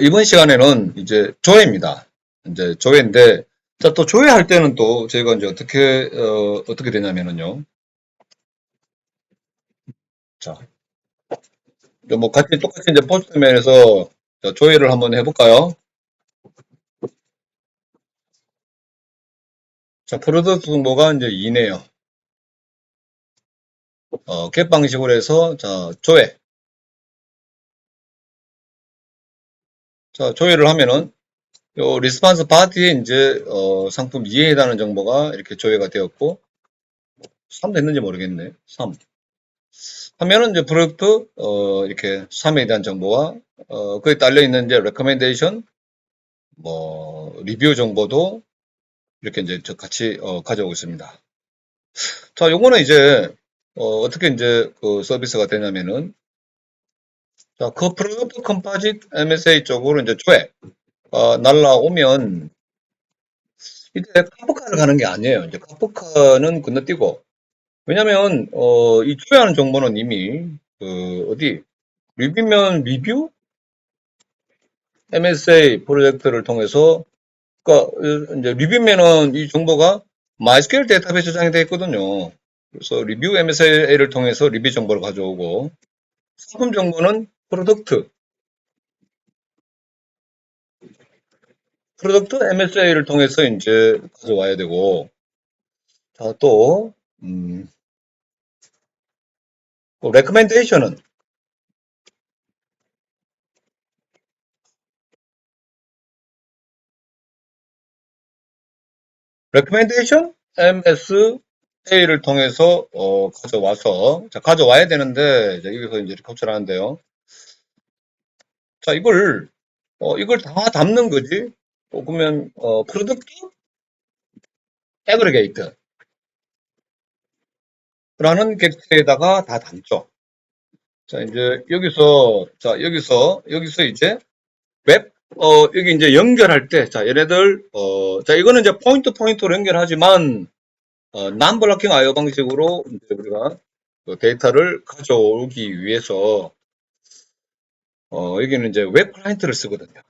이번 시간에는 이제 조회입니다. 이제 조회인데, 자, 또 조회할 때는 또 저희가 이제 어떻게, 어, 어떻게 되냐면은요. 자, 뭐 같이 똑같이 이제 포스트맨에서 자, 조회를 한번 해볼까요? 자, 프로덕트 뭐가 이제 2네요. 어, 겟 방식으로 해서, 자, 조회. 자, 조회를 하면은, 요 리스판스 파티에 이제, 어, 상품 2에 해당하는 정보가 이렇게 조회가 되었고, 3 됐는지 모르겠네. 3. 하면은 이제 프로젝트, 어, 이렇게 3에 대한 정보와, 어, 거기 딸려 있는 이제 레커멘데이션, 뭐, 리뷰 정보도 이렇게 이제 저 같이, 어, 가져오고 있습니다. 자, 요거는 이제, 어, 어떻게 이제 그 서비스가 되냐면은, 자, 그 프로젝트 컴파짓 MSA 쪽으로 이제 조회, 어, 날라오면, 이때 카프카를 가는 게 아니에요. 이제 카프카는 건너뛰고, 왜냐면, 어, 이 조회하는 정보는 이미, 그, 어디, 리뷰면 리뷰? MSA 프로젝트를 통해서, 그니까, 이제 리뷰면은 이 정보가 MySQL 데이터베이스 저장이 되어 있거든요. 그래서 리뷰 MSA를 통해서 리뷰 정보를 가져오고, 상품 정보는 프로덕트, 프로덕트 MSA를 통해서 이제 가져와야 되고, 자, 또, 음, 또 레커멘데이션은 레커멘데이션 MSA를 통해서 어, 가져와서 자, 가져와야 되는데 이제 여기서 이제 캡처를 하는데요. 자, 이걸 어, 이걸 다 담는 거지. 어, 그러면 어, 프로덕트 에그리게이트 라는 객체에다가 다 담죠. 자, 이제 여기서 자, 여기서 여기서 이제 웹 어, 여기 이제 연결할 때, 자, 얘네들, 어, 자, 이거는 이제 포인트 포인트로 연결하지만, 어, 남블로킹 IO 방식으로 이제 우리가 그 데이터를 가져오기 위해서, 어, 여기는 이제 웹 클라이언트를 쓰거든요.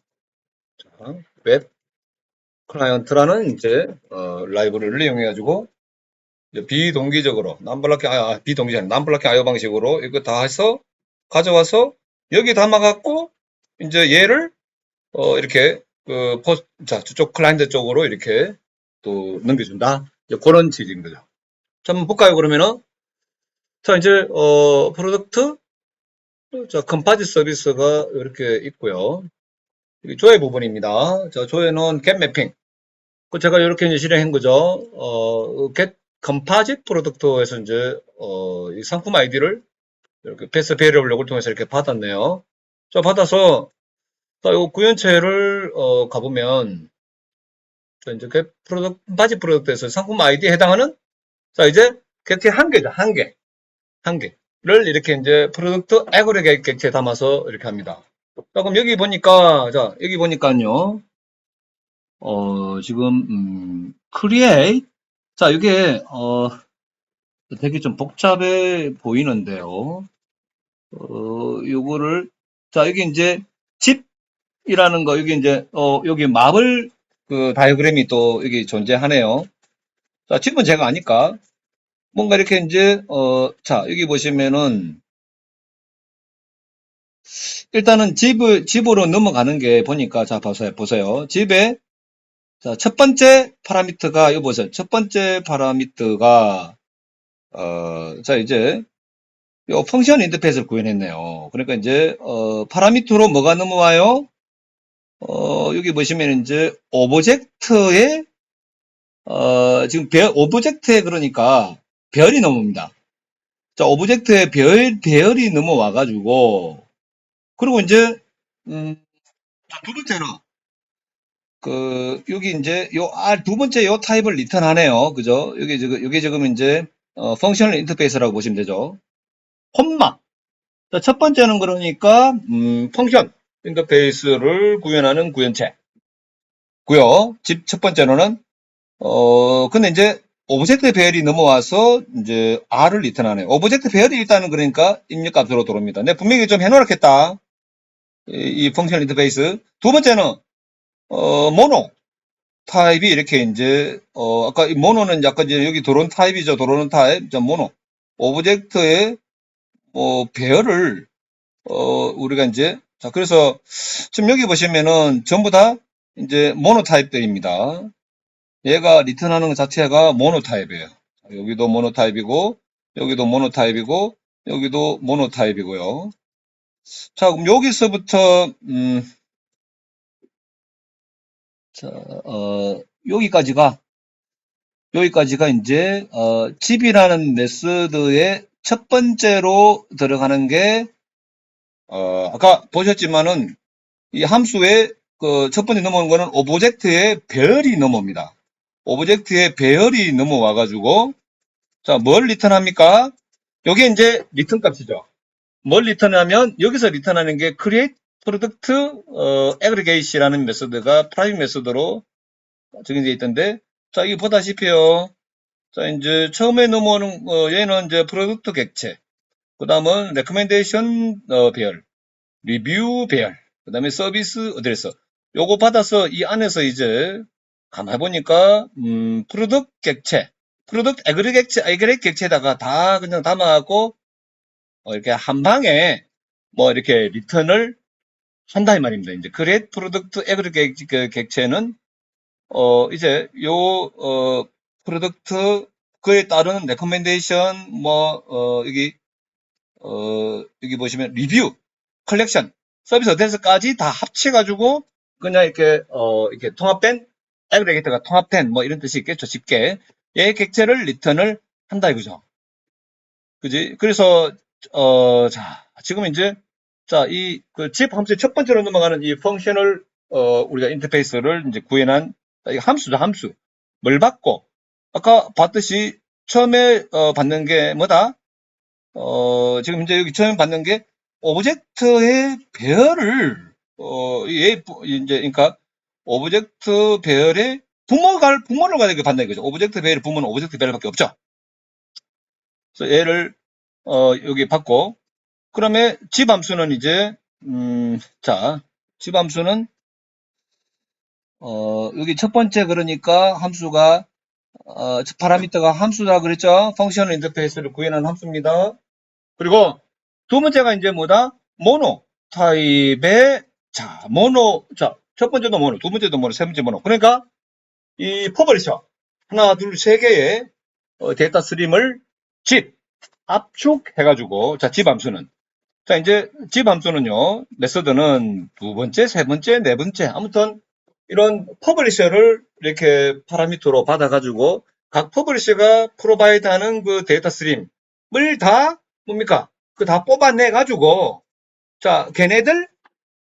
자, 웹 클라이언트라는 이제, 어, 라이브러리를 이용해가지고, 비동기적으로, 남블로킹, 아, 비동기 아니라 남블로킹 IO 방식으로 이거 다 해서 가져와서 여기 담아갖고, 이제 얘를 어, 이렇게, 그, 포스, 자, 저쪽 클라이언트 쪽으로 이렇게 또 넘겨준다. 그런 질인 거죠. 자, 한번 볼까요, 그러면은? 자, 이제, 어, 프로덕트, 자, 컴파지 서비스가 이렇게 있고요. 조회 부분입니다. 자, 조회는 겟 매핑. 그 제가 이렇게 이제 실행한 거죠. 어, 겟 컴파짓 프로덕트에서 이제, 어, 이 상품 아이디를 이렇게 패스 베리어블 요걸 통해서 이렇게 받았네요. 자, 받아서 자, 요 구현체를 어, 가보면 자, 이제 그 프로덕트 바지 프로덕트에서 상품 아이디에 해당하는 자 이제 객체 한 개죠 한 개, 한 개 를 이렇게 이제 프로덕트 에그레게 객체에 담아서 이렇게 합니다. 자 그럼 여기 보니까 자 여기 보니까요 어 지금 음, create 자 이게 어 되게 좀 복잡해 보이는데요. 어 요거를 자 여기 이제 집 이라는 거, 여기 이제, 어, 여기 마블 그 다이어그램이 또 여기 존재하네요. 자, 집은 제가 아니까. 뭔가 이렇게 이제, 어, 자, 여기 보시면은, 일단은 집을, 집으로 넘어가는 게 보니까, 자, 보세요. 보세요. 집에, 자, 첫 번째 파라미터가, 여기 보세요. 첫 번째 파라미터가, 어, 자, 이제, 요 펑션 인터페이스를 구현했네요. 그러니까 이제, 어, 파라미터로 뭐가 넘어와요? 어, 여기 보시면 이제 오브젝트에 어, 지금 별, 오브젝트에 그러니까 별이 넘어옵니다. 자, 오브젝트에 별, 별이 넘어와 가지고 그리고 이제 음, 두 번째로 그 여기 이제 요 R 두 번째 요 타입을 리턴 하네요. 그죠? 여기 지금 여기 지금 이제 어, 펑셔널 인터페이스라고 보시면 되죠. 콤마. 자, 첫 번째는 그러니까 음, 펑션 인터페이스를 구현하는 구현체. 고요. 집 첫 번째로는 어 근데 이제 오브젝트 배열이 넘어와서 이제 R을 리턴하네요. 오브젝트 배열이 일단은 그러니까 입력값으로 들어옵니다. 내 분명히 좀 해놓았겠다. 이, 이 펑셔널 인터페이스. 두 번째는, 어, 모노. 타입이 이렇게 이제, 어, 아까 이 모노는 약간 이제 여기 들어온 타입이죠. 들어오는 타입. 자, 모노. 오브젝트의, 뭐, 배열을, 어, 우리가 이제, 자, 그래서 지금 여기 보시면은 전부 다 이제 모노 타입들입니다. 얘가 리턴하는 것 자체가 모노 타입이에요. 여기도 모노 타입이고, 여기도 모노 타입이고, 여기도 모노 타입이고요. 자, 그럼 여기서부터, 음, 자, 어, 여기까지가, 여기까지가 이제, 어, 집이라는 메서드의 첫 번째로 들어가는 게, 어, 아까 보셨지만은, 이 함수의 그 첫 번째 넘어온 거는 오브젝트의 배열이 넘어옵니다. 오브젝트의 배열이 넘어와 가지고, 자, 뭘 리턴합니까? 요게 이제 리턴 값이죠. 뭘 리턴하면 여기서 리턴하는 게 create product 어, aggregate이라는 메소드가 프라이빗 메소드로 정해져 있던데 자 이거 보다시피요 자 이제 처음에 넘어오는 어, 얘는 이제 프로덕트 객체 그 다음은 레코멘데이션 어, 배열 리뷰 배열 그 다음에 서비스 어드레스 요거 받아서 이 안에서 이제 가만히 보니까 음 프로덕트 객체 프로덕트 에그리 객체 에그렉 객체에다가 다 그냥 담아갖고 어, 이렇게 한 방에 뭐 이렇게 리턴을 한다 이 말입니다. 이제 그레이트 프로덕트 에그리게이트 그 객체는 어 이제 요 어 프로덕트 그에 따른 레코멘데이션 뭐어 여기 어 여기 보시면 리뷰 컬렉션 서비스 어드레스까지 다 합쳐 가지고 그냥 이렇게 어 이렇게 통합된 에그리게이터가 통합된 뭐 이런 뜻이 있겠죠 쉽게 얘 객체를 리턴을 한다 이거죠 그지 그래서 어, 자, 지금 이제, 자, 이, 그, 집 함수의 첫 번째로 넘어가는 이 펑셔널, 어, 우리가 인터페이스를 이제 구현한, 이 함수죠, 함수. 뭘 받고, 아까 봤듯이, 처음에, 어, 받는 게 뭐다? 어, 지금 이제 여기 처음에 받는 게, 오브젝트의 배열을, 어, 얘, 이제, 그러니까, 오브젝트 배열의 부모가, 부모를 가지고 받는 거죠. 오브젝트 배열의 부모는 오브젝트 배열밖에 없죠. 그래서 얘를 어, 여기 받고, 그러면 집함수는 이제, 음, 자, 집함수는, 어, 여기 첫 번째 그러니까 함수가, 어, 파라미터가 함수다 그랬죠? 펑셔널 인터페이스를 구현한 함수입니다. 그리고 두 번째가 이제 뭐다? 모노 타입의, 자, 모노, 자, 첫 번째도 모노, 두 번째도 모노, 세 번째 모노. 그러니까 이 퍼블리셔, 하나, 둘, 세 개의 어, 데이터 스트림을 집, 압축해가지고, 자, 집 함수는. 자, 이제 집 함수는요, 메서드는 두 번째, 세 번째, 네 번째, 아무튼 이런 퍼블리셔를 이렇게 파라미터로 받아가지고 각 퍼블리셔가 프로바이드 하는 그 데이터 스트림을 다 뭡니까? 그 다 뽑아내 가지고, 자, 걔네들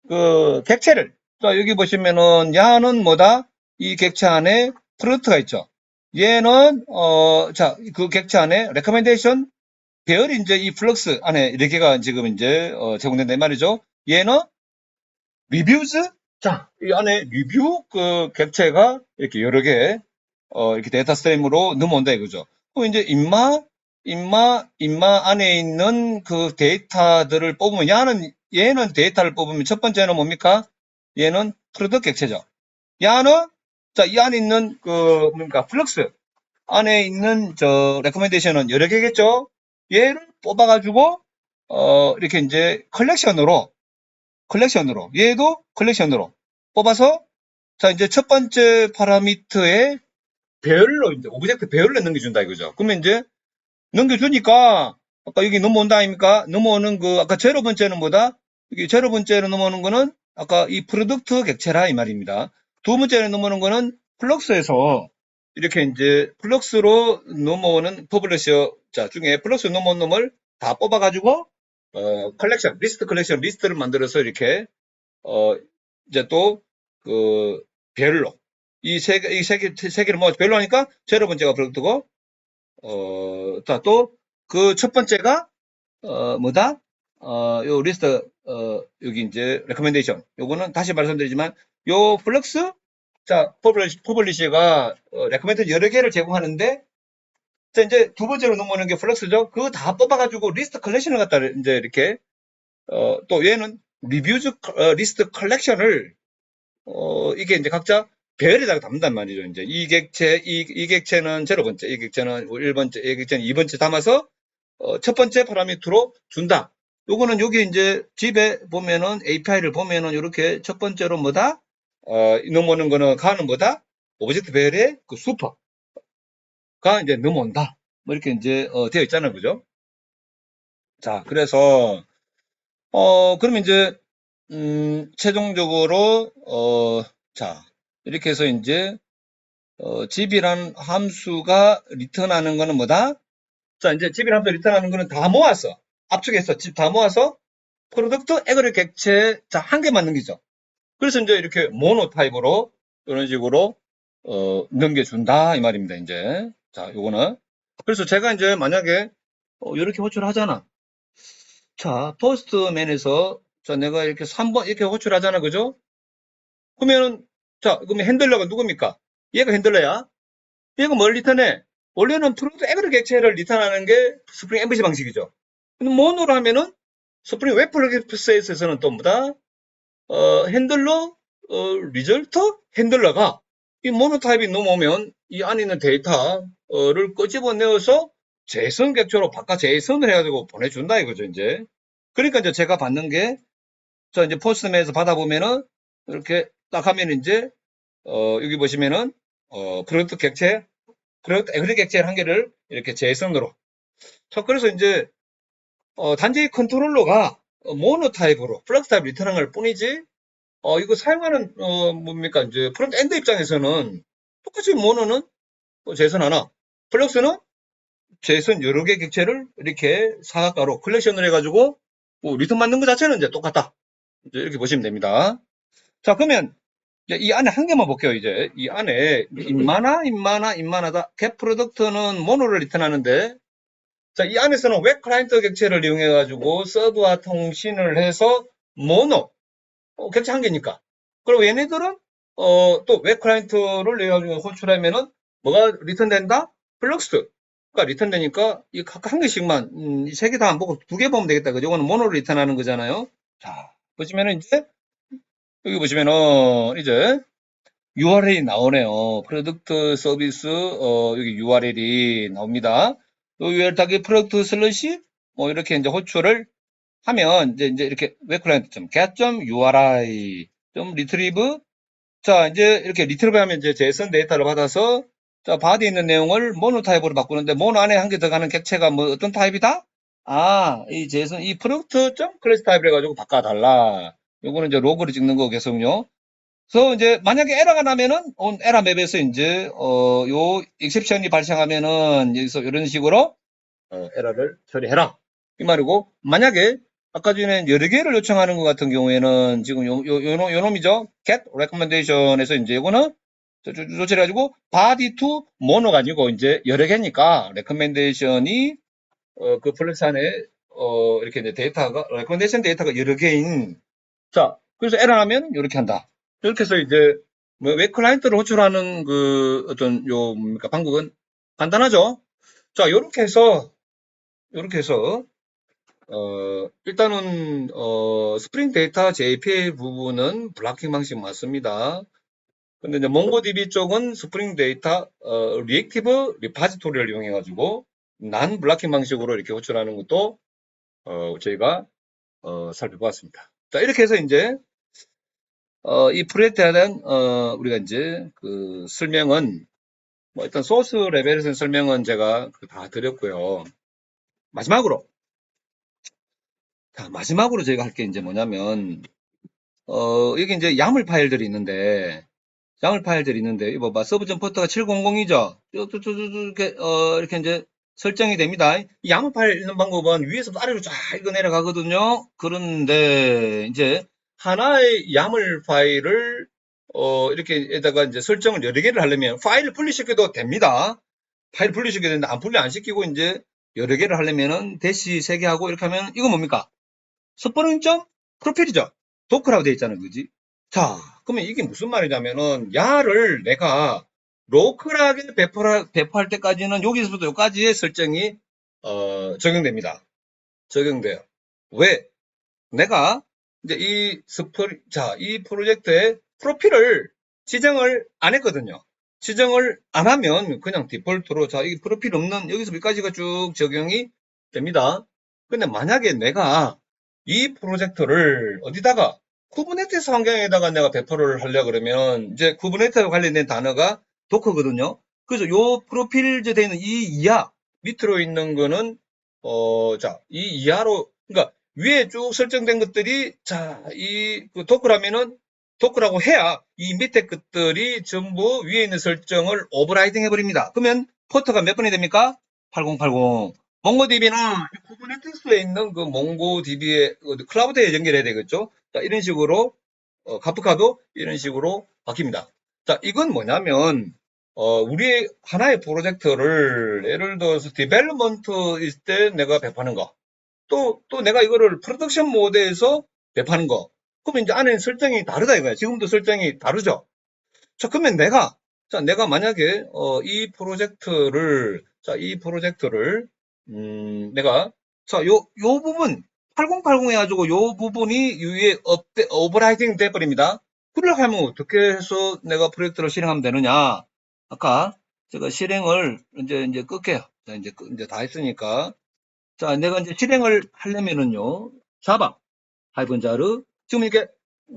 그 객체를, 자, 여기 보시면은 야는 뭐다? 이 객체 안에 프로덕트가 있죠. 얘는, 어, 자, 그 객체 안에 레커멘데이션 배열이 이제 이 플럭스 안에 이렇개가 지금 이제 어, 제공된다 이 말이죠. 얘는 리뷰즈 자, 이 안에 리뷰 그 객체가 이렇게 여러 개 어, 이렇게 데이터 스트림으로 넘어온다 이거죠. 그럼 이제 인마 인마 인마 안에 있는 그 데이터들을 뽑으면 얘는 얘는 데이터를 뽑으면 첫 번째는 뭡니까? 얘는 프로덕트 객체죠. 얘는 자, 이 안에 있는 그 뭡니까? 플럭스 안에 있는 저 레코멘데이션은 여러 개겠죠? 얘를 뽑아 가지고, 어, 이렇게 이제 컬렉션으로, 컬렉션으로, 얘도 컬렉션으로 뽑아서, 자, 이제 첫 번째 파라미터의 배열로, 이제 오브젝트 배열로 넘겨준다 이거죠. 그러면 이제 넘겨주니까, 아까 여기 넘어온다 아닙니까? 넘어오는 그, 아까 제로 번째는 뭐다? 여기 제로 번째로 넘어오는 거는 아까 이 프로덕트 객체라 이 말입니다. 두 번째로 넘어오는 거는 플럭스에서 이렇게 이제 플럭스로 넘어오는 퍼블리셔 자 중에 플럭스 넘어온 놈을 다 뽑아가지고 어 컬렉션 리스트 컬렉션 리스트를 만들어서 이렇게 어 이제 또 그 별로 이 세 개 이세 개 세 개를 모아 별로 하니까 제로 번째가 프로덕트고 어또 그 첫 번째가 어 뭐다 어요 리스트 어 여기 이제 레코멘데이션 요거는 다시 말씀드리지만 요 플럭스 자, 퍼블리시, 퍼블리시가 어, 레코멘드 여러 개를 제공하는데 자, 이제 두 번째로 넘어오는 게 플럭스죠. 그거 다 뽑아 가지고 리스트 컬렉션을 갖다 이제 이렇게 어, 또 얘는 리뷰즈 어, 리스트 컬렉션을 어, 이게 이제 각자 배열에다가 담는단 말이죠. 이제 이 객체, 이, 이 객체는 제로 번째, 이 객체는 1번째, 이 객체는 2번째 담아서 어, 첫 번째 파라미터로 준다. 요거는 여기 이제 집에 보면은 API를 보면은 이렇게 첫 번째로 뭐다? 어, 넘어오는 거는 가는 뭐다? 오브젝트 배열의 그 슈퍼가 이제 넘어온다. 뭐 이렇게 이제 어, 되어 있잖아요. 그죠? 자, 그래서 어, 그러면 이제 음, 최종적으로 어, 자, 이렇게 해서 이제 어, 집이란 함수가 리턴하는 거는 뭐다? 자, 이제 집이란 함수 리턴하는 거는 다 모아서 압축해서 집 다 모아서 프로덕트 에그리 객체 자, 한 개만 넘기죠. 그래서 이제 이렇게 모노 타입으로 이런 식으로 어, 넘겨준다 이 말입니다. 이제 자, 요거는 그래서 제가 이제 만약에 어, 이렇게 호출을 하잖아. 자, 포스트맨에서 자, 내가 이렇게 3번 이렇게 호출하잖아. 그죠? 그러면은 자, 그러면 핸들러가 누굽니까? 얘가 핸들러야. 얘가 뭘 리턴해? 원래는 프로덕트 에그리 객체를 리턴하는 게 스프링 MVC 방식이죠. 근데 모노로 하면은 스프링 웹 프로젝트에서는 또 뭐다? 어, 핸들러, 어, 리절터, 핸들러가 이 모노 타입이 넘어오면 이 안에 있는 데이터를 끄집어내어서 제선 객체로 바꿔 제선을 해가지고 보내준다 이거죠, 이제. 그러니까 이제 제가 받는 게, 저 이제 포스트맨에서 받아보면은, 이렇게 딱 하면 이제, 어, 여기 보시면은, 어, 프로젝트 객체, 프로젝트 에그리 객체 한 개를 이렇게 제선으로. 자, 그래서 이제, 어, 단지 컨트롤러가 어, 모노 타입으로 플러스 타입 리턴한 걸 뿐이지, 어, 이거 사용하는, 어, 뭡니까, 이제, 프론트 엔드 입장에서는 똑같이 모노는 뭐 제선 하나, 플럭스는 제선 여러 개 객체를 이렇게 사각가로 컬렉션을 해가지고, 뭐 리턴 만든 것 자체는 이제 똑같다. 이제 이렇게 보시면 됩니다. 자, 그러면, 이 안에 한 개만 볼게요, 이제. 이 안에, 인마나, 인마나, 인마나다. 캡 프로덕트는 모노를 리턴하는데, 자, 이 안에서는 웹 클라이언트 객체를 이용해가지고 서브와 통신을 해서 모노, 어, 객체 한 개니까. 그리고 얘네들은, 어, 또웹 클라이언트를 해가지고 호출하면은 뭐가 리턴된다? 플럭스가 리턴되니까 이 각각 한 개씩만, 음, 이세 개 다 안 보고 두 개 보면 되겠다. 그죠? 이거는 모노를 리턴하는 거잖아요. 자, 보시면은 이제, 여기 보시면은 이제 URL이 나오네요. 프로덕트 서비스, 어, 여기 URL이 나옵니다. 요 URL 타기 프로덕트 슬러시, 뭐 이렇게 이제 호출을 하면 이제, 이제 이렇게 webclient.get.uri 좀 retrieve 자 이제 이렇게 리트리브 하면 이제 JSON 데이터를 받아서 자 바디에 있는 내용을 모노 타입으로 바꾸는데 모노 안에 한 개 들어가는 객체가 뭐 어떤 타입이다? 아 이 JSON 이 프로덕트 점 클래스 타입을 해가지고 바꿔달라. 요거는 이제 로그를 찍는 거 계속요. 그래서 이제 만약에 에러가 나면은 온 에러 맵에서 이제 어요 익셉션이 발생하면은 여기서 이런 식으로 어, 에러를 처리해라 이 말이고 만약에 아까 전에 여러 개를 요청하는 것 같은 경우에는 지금 요, 요, 요, 놈- 요 놈이죠. get recommendation에서 이제 이거는 조- 조- 조치해가지고 body to mono가 아니고 이제 여러 개니까 recommendation이 어, 그 플렉스 안에 어, 이렇게 이제 데이터가 recommendation 데이터가 여러 개인 자 그래서 에러 나면 이렇게 한다. 이렇게 해서 이제 뭐 웹 클라이언트를 호출하는 그 어떤 요 뭡니까 방법은 간단하죠. 자 이렇게 해서 이렇게 해서 어, 일단은, 어, 스프링 데이터 JPA 부분은 블락킹 방식 맞습니다. 근데 이제 몽고DB 쪽은 스프링 데이터, 어, 리액티브 리파지토리를 이용해 가지고, 난 블락킹 방식으로 이렇게 호출하는 것도, 어, 저희가, 어, 살펴보았습니다. 자, 이렇게 해서 이제, 어, 이 프로젝트에 대한, 어, 우리가 이제, 그, 설명은, 뭐, 일단 소스 레벨에서 설명은 제가 그다 드렸고요. 마지막으로, 자, 마지막으로 저희가 할 게 이제 뭐냐면, 어, 여기 이제 야물 파일들이 있는데, 야물 파일들이 있는데, 이거 봐, 서브.점 포트가 700이죠? 이렇게, 어, 이렇게 이제 설정이 됩니다. 이 야물 파일 있는 방법은 위에서부터 아래로 쫙 이거 내려가거든요. 그런데, 이제, 하나의 야물 파일을, 어, 이렇게에다가 이제 설정을 여러 개를 하려면 파일을 분리시켜도 됩니다. 파일 분리시켜도 되는데, 안 분리 안 시키고 이제 여러 개를 하려면은 대시 3개 하고 이렇게 하면, 이거 뭡니까? 스프링점 프로필이죠. 도크라고 되어 있잖아요. 그지? 자, 그러면 이게 무슨 말이냐면은, 야를 내가 로컬하게 배포할, 배포할 때까지는 여기서부터 여기까지의 설정이, 어, 적용됩니다. 적용돼요. 왜? 내가 이제 이 스프, 자, 이 프로젝트의 프로필을 지정을 안 했거든요. 지정을 안 하면 그냥 디폴트로, 자, 이 프로필 없는 여기서 여기까지가 쭉 적용이 됩니다. 근데 만약에 내가 이 프로젝트를 어디다가 쿠버네티스 환경에다가 내가 배포를 하려 그러면 이제 쿠버네티스와 관련된 단어가 도커거든요. 그래서 요 프로필 제 되어 있는 이 이하 밑으로 있는 거는 어, 자, 이 이하로 그러니까 위에 쭉 설정된 것들이 자, 이 그 도커라면은 도커라고 해야 이 밑에 것들이 전부 위에 있는 설정을 오버라이딩 해버립니다. 그러면 포트가 몇 번이 됩니까? 8080. 몽고DB는 쿠버네티스에 있는 그 몽고DB의 클라우드에 연결해야 되겠죠. 자, 이런 식으로 어, 카프카도 이런 식으로 바뀝니다. 자, 이건 뭐냐면 어, 우리 하나의 프로젝트를 예를 들어서 디벨롭먼트 있을 때 내가 배포하는 거, 또, 또 내가 이거를 프로덕션 모드에서 배포하는 거, 그러면 이제 안에 설정이 다르다 이거야. 지금도 설정이 다르죠. 자, 그러면 내가, 자, 내가 만약에, 어, 이 프로젝트를, 자, 이 프로젝트를, 음, 내가, 자, 요, 요 부분, 8080 해가지고 요 부분이 위에 업데, 오버라이딩 돼버립니다. 그러려고 하면 어떻게 해서 내가 프로젝트를 실행하면 되느냐. 아까 제가 실행을 이제, 이제 끌게요. 자, 이제, 끄- 이제 다 했으니까. 자, 내가 이제 실행을 하려면은요, 자바, 하이픈 자르, 지금 이렇게,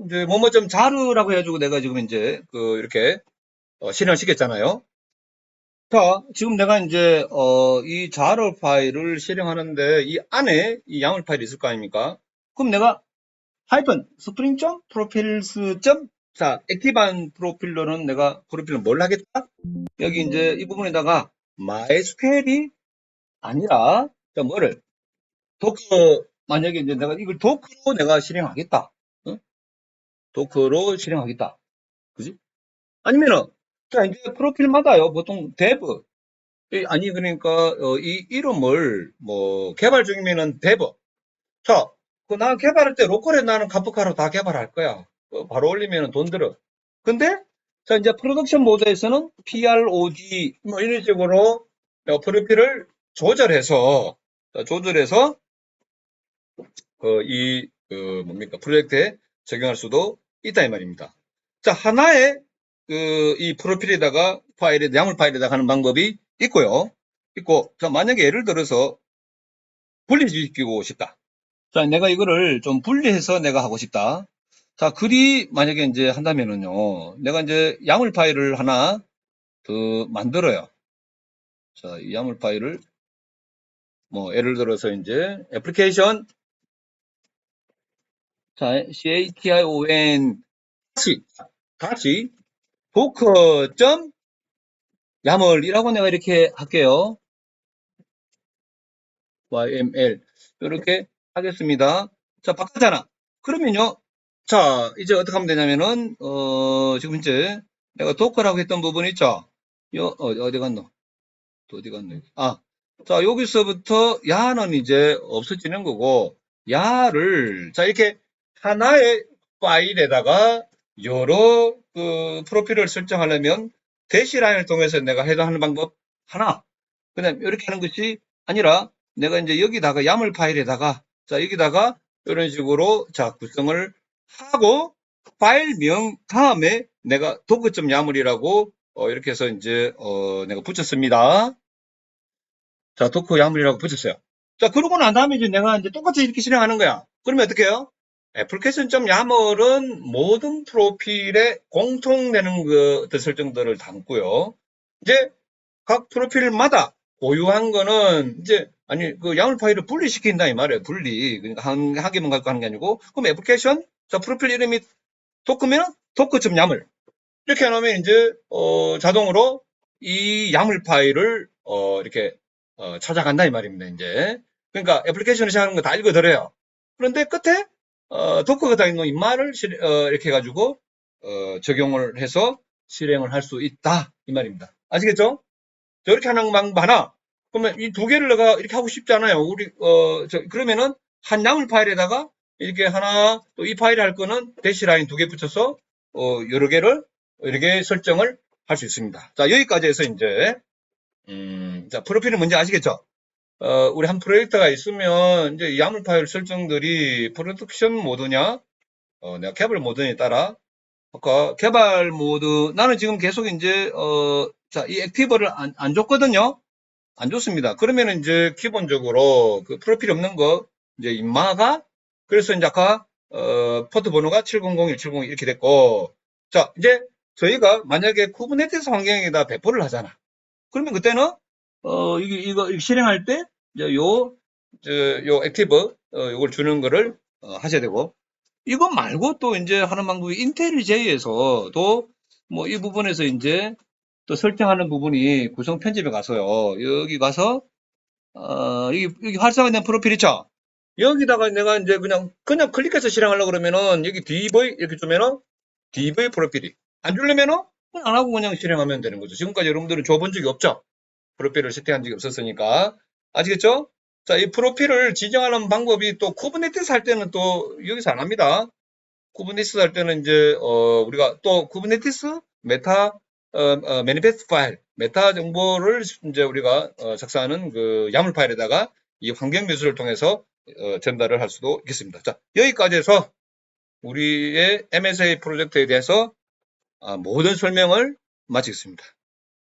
이제, 뭐뭐점 자르라고 해가지고 내가 지금 이제, 그, 이렇게, 어, 실행을 시켰잖아요. 자, 지금 내가 이제, 어, 이 자르 파일을 실행하는데, 이 안에 이 양을 파일이 있을 거 아닙니까? 그럼 내가, 하이픈, 스프링 점, 프로필스 점, 자, 액티브한 프로필러는 내가, 프로필은 뭘 하겠다? 여기 이제 이 부분에다가, MySQL이 아니라, 자, 뭐를, 도커, 만약에 이제 내가 이걸 도커로 내가 실행하겠다. 응? 도커로 실행하겠다. 그지? 아니면은, 자, 이제 프로필마다요, 보통 데브. 이- 아니, 그러니까, 어, 이 이름을, 뭐, 개발 중이면은 데브. 자, 그, 나 개발할 때 로컬에 나는 카프카로 다 개발할 거야. 어, 바로 올리면은 돈 들어. 근데, 자, 이제 프로덕션 모드에서는 PROG, 뭐, 이런 식으로 어, 프로필을 조절해서, 자, 조절해서, 그, 이, 그, 뭡니까, 프로젝트에 적용할 수도 있다, 이 말입니다. 자, 하나의, 그, 이 프로필에다가 파일에, 양물 파일에다가 하는 방법이 있고요. 있고, 자, 만약에 예를 들어서 분리시키고 싶다. 자, 내가 이거를 좀 분리해서 내가 하고 싶다. 자, 글이 만약에 이제 한다면은요, 내가 이제 양물 파일을 하나 더 만들어요. 자, 이 양물 파일을, 뭐, 예를 들어서 이제 애플리케이션, 자, C-A-T-I-O-N, 다시, 다시, 도커 점 야멀이라고 내가 이렇게 할게요. YML. 이렇게 하겠습니다. 자, 바꿨잖아. 그러면요. 자, 이제 어떻게 하면 되냐면은, 어, 지금 이제 내가 도커라고 했던 부분 있죠? 요, 어, 어디 갔노? 또 어디 갔노? 아, 자, 여기서부터 야는 이제 없어지는 거고, 야를, 자, 이렇게 하나의 파일에다가 여러 그 프로필을 설정하려면 대시라인을 통해서 내가 해당하는 방법 하나. 그 다음 이렇게 하는 것이 아니라 내가 이제 여기다가 야물 파일에다가 자 여기다가 이런 식으로 자 구성을 하고 파일명 다음에 내가 도구점 야물이라고 어, 이렇게 해서 이제 어, 내가 붙였습니다. 자 도크 야물이라고 붙였어요. 자 그러고 난 다음에 이제 내가 이제 똑같이 이렇게 실행하는 거야. 그러면 어떻게 해요? 애플리케이션 야물은 모든 프로필에 공통되는 그 설정들을 담고요. 이제 각 프로필마다 고유한 거는 이제 아니 그 야물 파일을 분리시킨다 이 말이에요. 분리 그러니까 한, 한 개만 갖고 하는 게 아니고 그럼 애플리케이션 자 프로필 이름이 도크면 도크 점 야물 이렇게 해놓으면 이제 어, 자동으로 이 야물 파일을 어, 이렇게 어, 찾아간다 이 말입니다. 이제 그러니까 애플리케이션을 시작하는 거 다 읽어드려요. 그런데 끝에 어, 도커가 입말을 실- 어, 이렇게 해가지고 어, 적용을 해서 실행을 할 수 있다 이 말입니다. 아시겠죠? 자, 이렇게 하는 방법 하나. 그러면 이 두 개를 내가 이렇게 하고 싶지 않아요. 우리 어, 저, 그러면은 한 양물 파일에다가 이렇게 하나 또 이 파일에 할 거는 대시 라인 두 개 붙여서 어, 여러 개를 이렇게 설정을 할 수 있습니다. 자 여기까지 해서 이제 음, 자 프로필은 뭔지 아시겠죠? 어, 우리 한 프로젝트가 있으면 이제 이 야물 파일 설정들이 프로덕션 모드냐 어, 내가 개발 모드에 따라 아까 개발 모드 나는 지금 계속 이제 어, 자, 이 액티브를 안, 안 줬거든요. 안 줬습니다. 그러면 이제 기본적으로 그 프로필 없는 거 이제 인마가 그래서 이제 아까 어, 포트 번호가 7001, 701 이렇게 됐고 자, 이제 저희가 만약에 쿠버네티스 환경에다 배포를 하잖아. 그러면 그때는 어, 이거 이거 실행할 때 이제 요 저, 요 액티브 어, 요걸 주는 거를 어, 하셔야 되고 이거 말고 또 이제 하는 방법이 인텔리제이에서도 뭐 이 부분에서 이제 또 설정하는 부분이 구성 편집에 가서요. 여기 가서 어, 여기, 여기 활성화된 프로필 있죠? 여기다가 내가 이제 그냥 그냥 클릭해서 실행하려고 그러면은 여기 DV 이렇게 주면은 DV 프로필이 안 주려면은 안 하고 그냥 실행하면 되는 거죠. 지금까지 여러분들은 줘본 적이 없죠? 프로필을 세팅한 적이 없었으니까. 아시겠죠? 자, 이 프로필을 지정하는 방법이 또 쿠버네티스 할 때는 또 여기서 안 합니다. 쿠버네티스 할 때는 이제 어, 우리가 또 쿠버네티스 메타 어, 어, 매니페스트 파일, 메타 정보를 이제 우리가 어, 작성하는 그 야물 파일에다가 이 환경 묘수를 통해서 어, 전달을 할 수도 있겠습니다. 자, 여기까지 해서 우리의 MSA 프로젝트에 대해서 아, 모든 설명을 마치겠습니다.